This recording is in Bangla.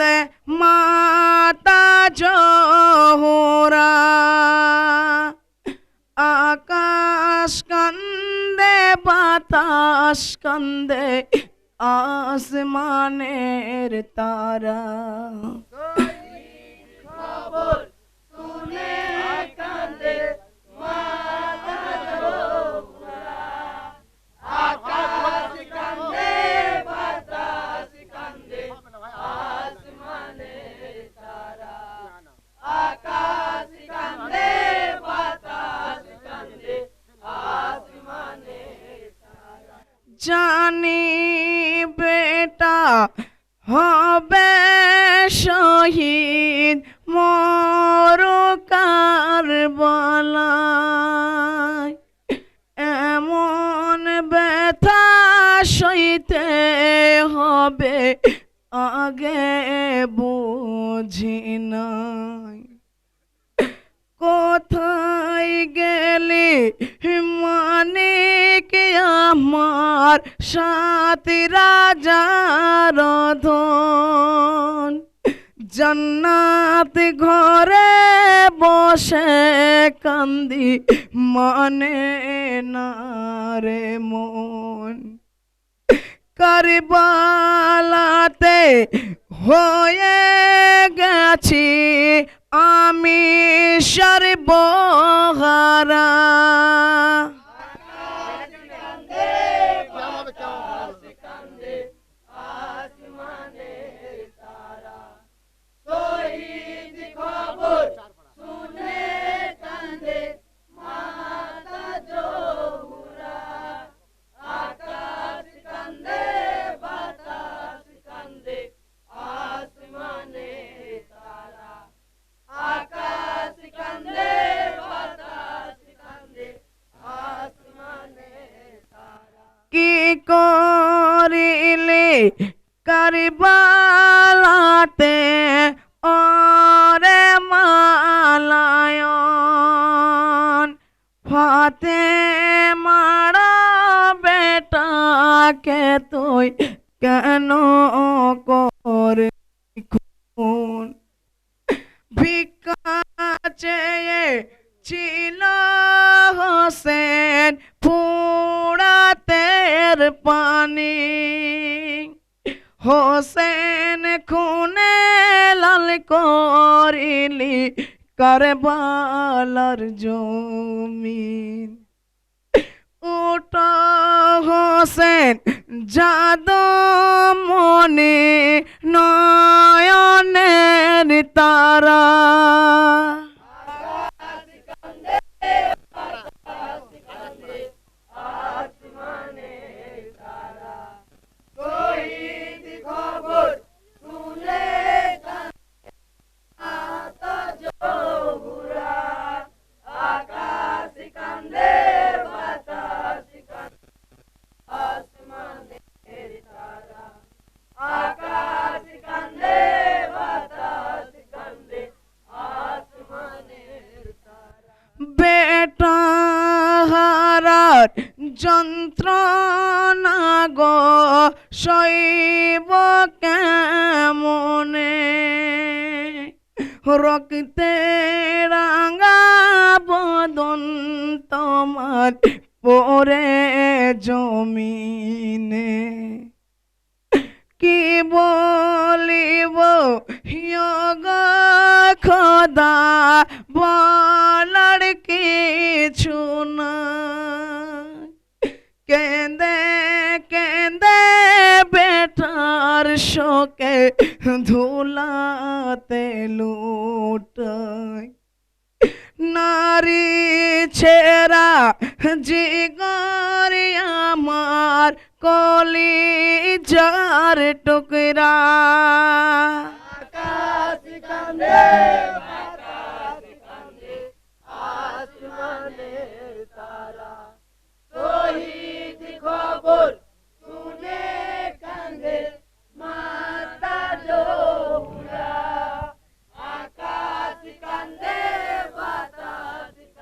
गोविंद माता जोहरा आकाश कंदे बाताश कंदे आसमानेर तारा। সইতে হবে, আগে বুঝি নাই। কোথায় মানে মানিক আমার সাথী রাজার ধন? জান্নাত ঘরে বসে কান্দি মানে না রে মন। কারবালাতে হয়ে গেছি আমি সর্বহারা কারবালাতে ওরে মালায়ন ফাতে মারা বেটাকে তুই কেন করে খুন ভিক্ষা চেয়ে হোসেন খুনে লাল করিলি কারবালার জমিন। উঠ হোসেন যাদ মনে নয়নের হারার যন্ত্রণা গো শৈব কেমনে? রক্তে রাঙা বদন পরে জমিনে। ধুলাতে লুটাই নারী ছেড়া জিগর আমার কলি যার টুকরা